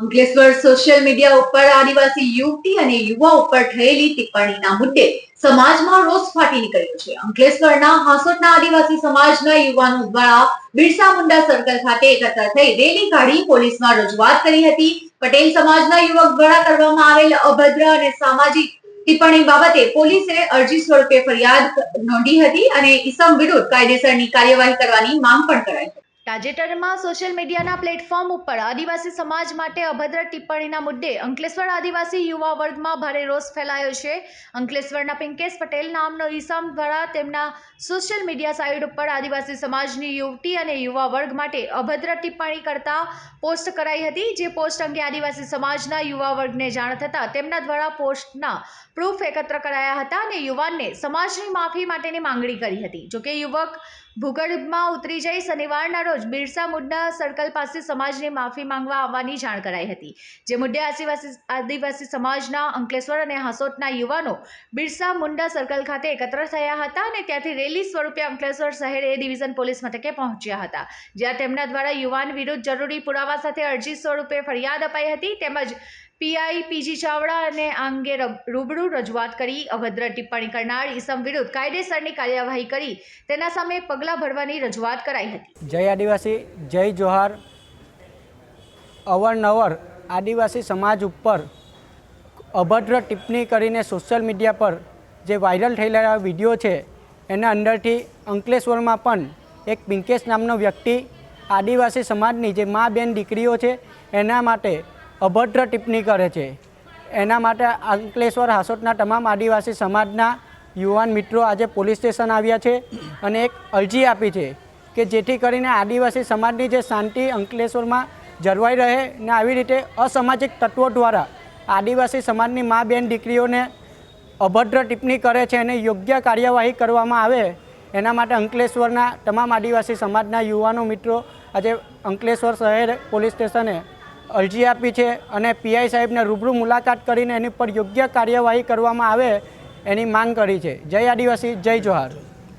Ankleshwar social media ઉપર આદિવાસી યુવતી અને યુવા ઉપર થયેલી ટિપ્પણીના મુદ્દે સમાજમાં રોષ ફાટી નીકળ્યો છે. અંકલેશ્વરના હાંસોટના આદિવાસી સમાજના યુવાનો દ્વારા બિરસા મુંડા સર્કલ ખાતે એકત્ર થઈ રેલી કાઢી પોલીસમાં રજૂઆત કરી હતી. પટેલ સમાજના યુવક દ્વારા કરવામાં આવેલ અભદ્ર અને સામાજિક ટિપ્પણી બાબતે પોલીસે અરજી સ્વરૂપે ફરિયાદ નોંધી હતી અને ઈસમ વિરુદ્ધ કાયદેસરની કાર્યવાહી કરવાની માંગ પણ કરાઈ હતી. તાજેતરમાં સોશિયલ મીડિયાના પ્લેટફોર્મ ઉપર આદિવાસી સમાજ માટે અભદ્ર ટિપ્પણીના મુદ્દે અંકલેશ્વર આદિવાસી યુવા વર્ગમાં ભારે રોષ ફેલાયો છે. અંકલેશ્વરના પિંકેશ પટેલ નામનો ઈસમ દ્વારા તેમના સોશિયલ મીડિયા સાઇટ ઉપર આદિવાસી સમાજની યુવતી અને યુવા વર્ગ માટે અભદ્ર ટિપ્પણી કરતા પોસ્ટ કરાઈ હતી, જે પોસ્ટ અંગે આદિવાસી સમાજના યુવા વર્ગને જાણ થતાં તેમના દ્વારા પોસ્ટના પ્રૂફ એકત્ર કરાયા હતા અને યુવાનને સમાજની માફી માટેની માંગણી કરી હતી. જોકે યુવક ભૂગર્ભમાં ઉતરી જઈ શનિવારના રોજ બિરસા મુંડા સર્કલ પાસે સમાજની માફી માંગવા આવવાની જાણ કરાઈ હતી, જે મુદ્દે આદિવાસી આદિવાસી સમાજના અંકલેશ્વર અને હાસોટના યુવાનો બિરસા મુંડા સર્કલ ખાતે એકત્ર થયા હતા અને ત્યાંથી રેલી સ્વરૂપે અંકલેશ્વર શહેર એ ડિવિઝન પોલીસ મથકે પહોંચ્યા હતા, જ્યાં તેમના દ્વારા યુવાન વિરુદ્ધ જરૂરી પુરાવા સાથે અરજી સ્વરૂપે ફરિયાદ અપાઈ હતી, તેમજ પીઆઈ પીજી ચાવડા અને આ અંગે રબ- રૂબરૂ રજૂઆત કરી અભદ્ર ટિપ્પણી કરનાર ઈસમ વિરુદ્ધ કાયદેસરની કાર્યવાહી કરી. તેના સામે પગલાં ભરવાની રજૂઆત કરાઈ હતી. જય આદિવાસી, જય જોહાર. અવારનવાર આદિવાસી સમાજ ઉપર અભદ્ર ટિપ્પણી કરીને સોશિયલ મીડિયા પર જે વાયરલ થયેલા વીડિયો છે, એના અંદરથી અંકલેશ્વરમાં પણ એક પિંકેશ નામનો વ્યક્તિ આદિવાસી સમાજની જે મા બેન દીકરીઓ છે, એના માટે અભદ્ર ટિપ્પણી કરે છે. એના માટે અંકલેશ્વર હાસોટના તમામ આદિવાસી સમાજના યુવાન મિત્રો આજે પોલીસ સ્ટેશન આવ્યા છે અને એક અરજી આપી છે કે જેથી કરીને આદિવાસી સમાજની જે શાંતિ અંકલેશ્વરમાં જળવાઈ રહે ને આવી રીતે અસામાજિક તત્વો દ્વારા આદિવાસી સમાજની મા બેન દીકરીઓને અભદ્ર ટિપ્પણી કરે છે અને યોગ્ય કાર્યવાહી કરવામાં આવે, એના માટે અંકલેશ્વરના તમામ આદિવાસી સમાજના યુવાનો મિત્રો આજે અંકલેશ્વર શહેર પોલીસ સ્ટેશને અરજી આપી છે અને પીઆઈ સાહેબને રૂબરૂ મુલાકાત કરીને એની પર યોગ્ય કાર્યવાહી કરવામાં આવે એની માંગ કરી છે. જય આદિવાસી, જય જોહાર.